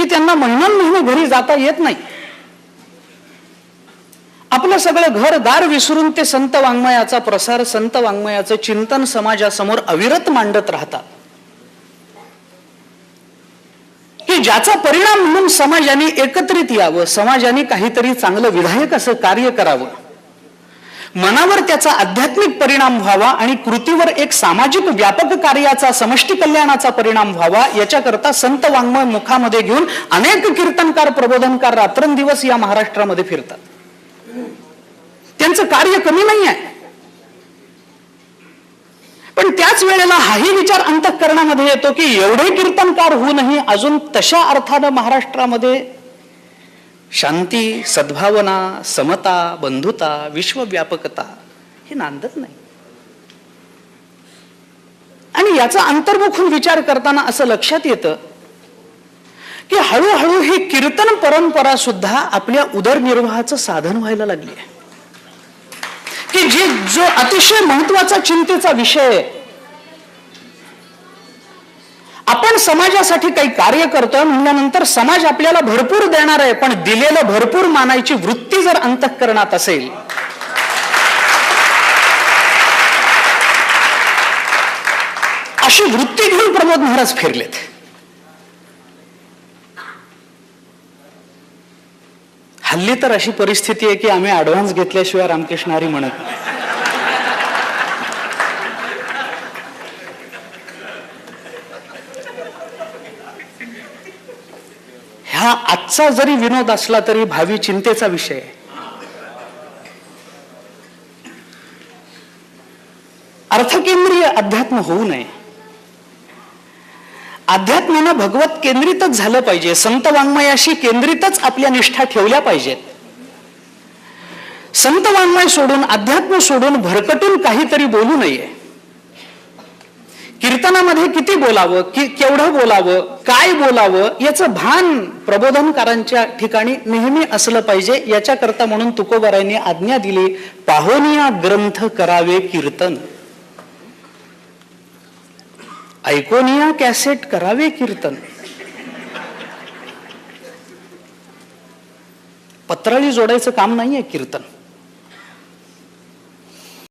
की त्यांना महिन्यान महिने घरी जाता येत नाही. आपलं सगळं घर दार विसरून ते संत वाङ्मयाचा प्रसार संत वाङ्मयाचं चिंतन समाजासमोर अविरत मांडत राहतात. की ज्याचा परिणाम म्हणून समाजाने एकत्रित यावं समाजाने काहीतरी चांगलं विधायक असं कार्य करावं मनावर त्याचा आध्यात्मिक परिणाम व्हावा आणि कृतीवर एक सामाजिक व्यापक कार्याचा समष्टी कल्याणाचा परिणाम व्हावा याच्याकरता संत वाङ्मय मुखामध्ये घेऊन अनेक कीर्तनकार प्रबोधनकार रात्रंदिवस या महाराष्ट्रामध्ये फिरतात. त्यांचं कार्य कमी नाही आहे. पण त्याच वेळेला हाही विचार अंतःकरणामध्ये येतो की एवढे कीर्तनकार होऊनही अजून तशा अर्थानं महाराष्ट्रामध्ये शांती सद्भावना समता बंधुता विश्वव्यापकता हे नांदत नाही. आणि याचा अंतर्मुखून विचार करताना असं लक्षात येतं की हळूहळू ही कीर्तन परंपरा सुद्धा आपल्या उदरनिर्वाहाचं साधन व्हायला लागली आहे. की जे जो अतिशय महत्त्वाचा चिंतेचा विषय आहे आपण समाजासाठी काही कार्य करतोय म्हणल्यानंतर समाज आपल्याला भरपूर देणार आहे पण दिलेलं भरपूर मानायची वृत्ती जर अंतःकरणात असेल अशी वृत्ती घेऊन प्रमोद महाराज फिरलेत. हल्ली तर अशी परिस्थिती आहे की आम्ही ऍडव्हान्स घेतल्याशिवाय रामकृष्ण हरी म्हणत नाही. ह्या आजचा जरी विनोद असला तरी भावी चिंतेचा विषय आहे. अर्थकेंद्रीय अध्यात्म होऊ नये. अध्यात्मानं भगवत केंद्रितच झालं पाहिजे. संत वाङ्मयाशी केंद्रितच आपल्या निष्ठा ठेवल्या पाहिजेत. संत वाङ्मय सोडून अध्यात्म सोडून भरकटून काहीतरी बोलू नये. कीर्तनामध्ये किती बोलावं कि केवढं बोलावं काय बोलावं याचं भान प्रबोधनकारांच्या ठिकाणी नेहमी असलं पाहिजे. याच्याकरता म्हणून तुकोबारांनी आज्ञा दिली पाहोनिया ग्रंथ करावे कीर्तन. ऐकोनिया कॅसेट करावे कीर्तन. पत्राळी जोडायचं काम नाहीये कीर्तन.